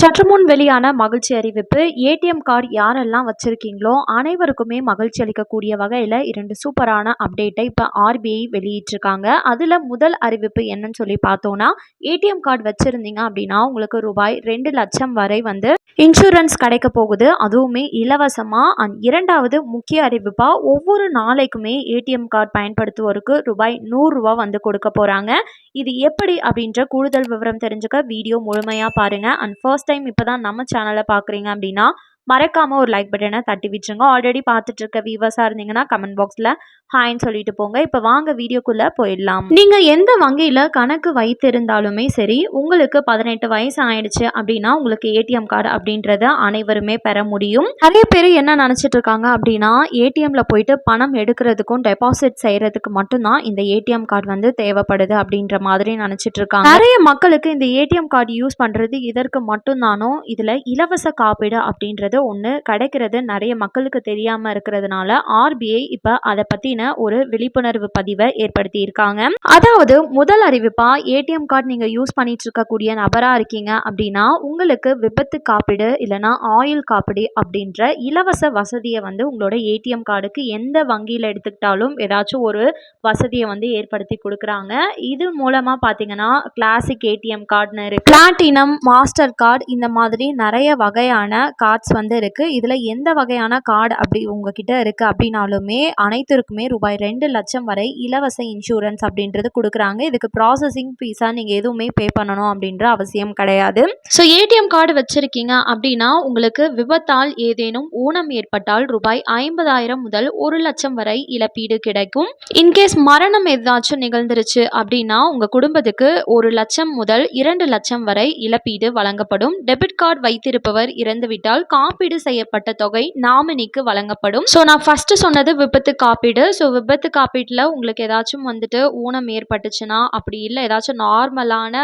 சற்று முன் வெளியான மகிழ்ச்சி அறிவிப்பு ஏடிஎம் கார்டு யாரெல்லாம் வச்சுருக்கீங்களோ அனைவருக்குமே மகிழ்ச்சி அளிக்கக்கூடிய வகையில் இரண்டு சூப்பரான அப்டேட்டை இப்போ ஆர்பிஐ வெளியிட்டிருக்காங்க. அதில் முதல் அறிவிப்பு என்னன்னு சொல்லி பார்த்தோன்னா ஏடிஎம் கார்டு வச்சுருந்தீங்க அப்படின்னா உங்களுக்கு ரூபாய் ரெண்டு லட்சம் வரை வந்து இன்சூரன்ஸ் கிடைக்க போகுது. அதுவுமே இலவசமாக அண்ட் இரண்டாவது முக்கிய அறிவிப்பாக ஒவ்வொரு நாளைக்குமே ஏடிஎம் கார்டு பயன்படுத்துவோருக்கு ரூபாய் நூறுரூவா வந்து கொடுக்க போகிறாங்க இது எப்படி அப்படின்ற கூடுதல் விவரம் தெரிஞ்சுக்க வீடியோ முழுமையாக பாருங்கள் அண்ட் ஃபர்ஸ்ட் டைம் இப்போ தான் நம்ம சேனலை பார்க்குறீங்க அப்படின்னா மறக்காமல் ஒரு லைக் பட்டனை தட்டி விட்டுருங்க. ஆல்ரெடி பார்த்துட்டு இருக்க வியூவர்ஸாக இருந்தீங்கன்னா கமெண்ட் பாக்ஸில் ஹாய்ன்னு சொல்லிட்டு போங்க. இப்போ வாங்க வீடியோக்குள்ளே போயிடலாம். நீங்கள் எந்த வங்கியில் கணக்கு வைத்திருந்தாலுமே சரி உங்களுக்கு பதினெட்டு வயசு ஆயிடுச்சு அப்படின்னா உங்களுக்கு ஏடிஎம் கார்டு அப்படின்றத அனைவருமே பெற முடியும். நிறைய பேர் என்ன நினச்சிட்டு இருக்காங்க அப்படின்னா ஏடிஎம்ல போயிட்டு பணம் எடுக்கிறதுக்கும் டெபாசிட் செய்யறதுக்கு மட்டும்தான் இந்த ஏடிஎம் கார்டு வந்து தேவைப்படுது அப்படின்ற மாதிரி நினச்சிட்டு இருக்காங்க. நிறைய மக்களுக்கு இந்த ஏடிஎம் கார்டு யூஸ் பண்ணுறது இதற்கு மட்டும்தானோ இதில் இலவச காப்பீடு அப்படின்றது ஒன்று கிடைக்கிறது நிறைய மக்களுக்கு தெரியாமல் இருக்கிறதுனால ஆர்பிஐ இப்போ அதை பற்றின ஒரு விழிப்புணர்வு பதிவை ஏற்படுத்தி இருக்காங்க அதாவது முதல் அறிவிப்பா ஏடிஎம் கார்டு நீங்கள் யூஸ் பண்ணிட்டு இருக்கக்கூடிய நபராக இருக்கீங்க அப்படின்னா உங்களுக்கு விபத்து காப்பீடு இல்லைனா ஆயில் காப்பீடு அப்படின்ற இலவச வசதியை வந்து உங்களோட ஏடிஎம் கார்டுக்கு எந்த வங்கியில் எடுத்துக்கிட்டாலும் ஏதாச்சும் ஒரு வசதியை வந்து ஏற்படுத்தி கொடுக்குறாங்க. இது மூலமாக பார்த்தீங்கன்னா கிளாசிக் ஏடிஎம் கார்டுன்னு இருக்கு. பிளாட்டினம் மாஸ்டர் கார்டு இந்த மாதிரி நிறைய வகையான கார்ட்ஸ் வந்து இருக்குது இதில் எந்த வகையான கார்டு அப்படி உங்ககிட்ட இருக்குது அப்படின்னாலுமே அனைத்திற்குமே ரூபாய் ரெண்டு லட்சம் வரை இலவச இன்சூரன்ஸ் அப்படின்றது கொடுக்குறாங்க. இதுக்கு ப்ராசஸிங் ஃபீஸாக நீங்கள் எதுவுமே பே பண்ணணும் அப்படின்ற அவசியம் கிடையாது. ஸோ ஏடிஎம் கார்டு வச்சுருக்கீங்க அப்படின்னா உங்களுக்கு விபத்தால் ஏதேனும் ஊனம் ஏற்பட்டால் ரூபாய் ஐம்பதாயிரம் முதல் ஒரு லட்சம் வரை இழப்பீடு கிடைக்கும். இன்கேஸ் மரணம் ஏதாச்சும் நிகழ்ந்துருச்சு அப்படின்னா உங்கள் குடும்பத்துக்கு ஒரு லட்சம் முதல் இரண்டு லட்சம் வரை இழப்பீடு வழங்கப்படும். டெபிட் கார்டு வைத்திருப்பவர் இறந்துவிட்டால் காப்பீடு செய்யப்பட்ட தொகை நாமினிக்கு வழங்கப்படும். ஸோ நான் ஃபர்ஸ்ட் சொன்னது விபத்து காப்பீடு. ஸோ விபத்து காப்பீட்டில் உங்களுக்கு ஏதாச்சும் வந்துட்டு ஊனம் ஏற்பட்டுச்சுன்னா அப்படி இல்லை ஏதாச்சும் நார்மலான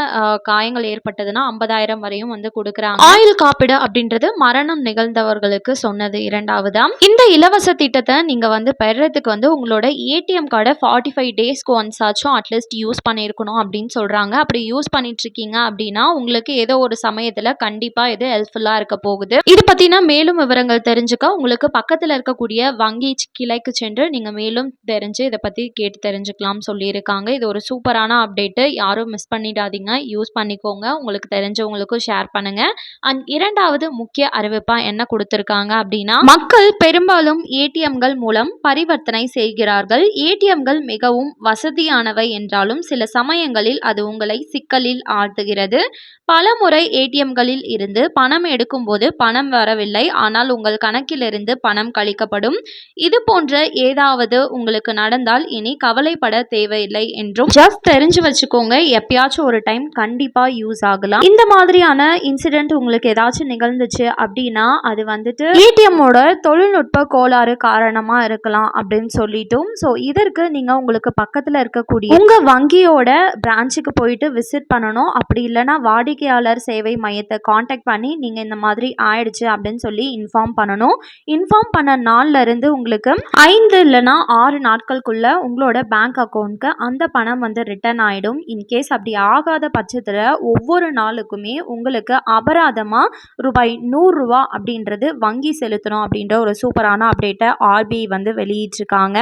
காயங்கள் ஏற்பட்டதுன்னா ஐம்பதாயிரம் வரையும் வந்து கொடுக்குறாங்க. ஆயுள் காப்பீடு அப்படின்றது மரணம் நிகழ்ந்தவர்களுக்கு சொன்னது இரண்டாவதா? இந்த இலவச திட்டத்தை நீங்கள் வந்து பெறதுக்கு வந்து உங்களோட ஏடிஎம் கார்டை ஃபார்ட்டி ஃபைவ் டேஸ்க்கு ஒன்ஸ் ஆச்சும் அட்லீஸ்ட் யூஸ் பண்ணியிருக்கணும் அப்படின்னு சொல்கிறாங்க அப்படி யூஸ் பண்ணிட்டு இருக்கீங்க அப்படின்னா உங்களுக்கு ஏதோ ஒரு சமயத்தில் கண்டிப்பாக இது ஹெல்ப்ஃபுல்லாக இருக்க போகுது. இது பற்றின மேலும் விவரங்கள் தெரிஞ்சுக்க உங்களுக்கு பக்கத்தில் இருக்கக்கூடிய வங்கி கிளைக்கு சென்று நீங்கள் மேலும் தெரிஞ்சு இதை பற்றி கேட்டு தெரிஞ்சுக்கலாம் சொல்லியிருக்காங்க. இது ஒரு சூப்பரான அப்டேட்டு. யாரும் மிஸ் பண்ணிடாதீங்க. யூஸ் பண்ணிக்கோங்க. உங்களுக்கு தெரிஞ்சவங்களுக்கும் ஷேர் பண்ணுங்கள் அண்ட் இரண்டாவது முக்கிய அறிவிப்பாக என்ன கொடுத்துருக்காங்க அப்படின்னா மக்கள் பெரும்பாலும் ஏடிஎம்கள் மூலம் பரிவர்த்தனை செய்கிறார்கள். ஏடிஎம்கள் மிகவும் வசதியானவை என்றாலும் சில சமயங்களில் அது உங்களை சிக்கலில் ஆழ்த்துகிறது. பல முறை ஏடிஎம்களில் இருந்து பணம் எடுக்கும்போது பணம் வரவில்லை. ஆனால் உங்கள் கணக்கிலிருந்து பணம் கழிக்கப்படும். இது போன்ற ஏதாவது உங்களுக்கு நடந்தால் இனி கவலைப்பட தேவையில்லை என்றும் ஜஸ்ட் தெரிஞ்சு வச்சுக்கோங்க. எப்பயாச்சும் ஒரு டைம் கண்டிப்பாக யூஸ் ஆகலாம். இந்த மாதிரியான இன்சிடென்ட் உங்களுக்கு ஏதாச்சும் நிகழ்ந்துச்சு அப்படின்னா அது வந்துட்டு ஏடிஎம்மோட தொழில்நுட்ப கோளாறு காரணமாக இருக்கலாம் அப்படின்னு சொல்லிட்டும். ஸோ இதற்கு நீங்கள் உங்களுக்கு பக்கத்தில் இருக்கக்கூடிய உங்கள் வங்கியோட பிரான்ச்சுக்கு போயிட்டு விசிட் பண்ணணும். அப்படி இல்லைன்னா வாடிக்கையாளர் சேவை மையத்தை காண்டாக்ட் பண்ணி நீங்கள் இந்த மாதிரி ஆயிடுச்சு அப்படின்னு சொல்லி இன்ஃபார்ம் பண்ணணும். இன்ஃபார்ம் பண்ண நாள்லேருந்து உங்களுக்கு ஐந்து இல்லைனா ஆறு நாட்களுக்குள்ள உங்களோட பேங்க் அக்கௌண்ட்க்கு அந்த பணம் வந்து ரிட்டர்ன் ஆகிடும் இன்கேஸ் அப்படி ஆகாத பட்சத்தில் ஒவ்வொரு நாளுக்குமே உங்களுக்கு அபராதமாக ரூபாய் நூறுரூவா அப்படின்றது வங்கி செலுத்தணும் அப்படின்ற ஒரு சூப்பரான அப்டேட்டை ஆர்பிஐ வந்து வெளியிட்டிருக்காங்க.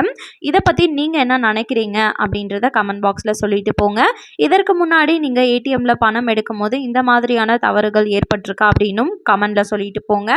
இதை பற்றி நீங்கள் என்ன நினைக்கிறீங்க அப்படின்றத கமெண்ட் பாக்ஸில் சொல்லிட்டு போங்க. இதற்கு முன்னாடி நீங்கள் ஏடிஎம்மில் பணம் எடுக்கும் போது இந்த மாதிரியான தவறுகள் ஏற்பட்டிருக்கா அப்படின்னும் கமெண்டில் சொல்லிட்டு போங்க.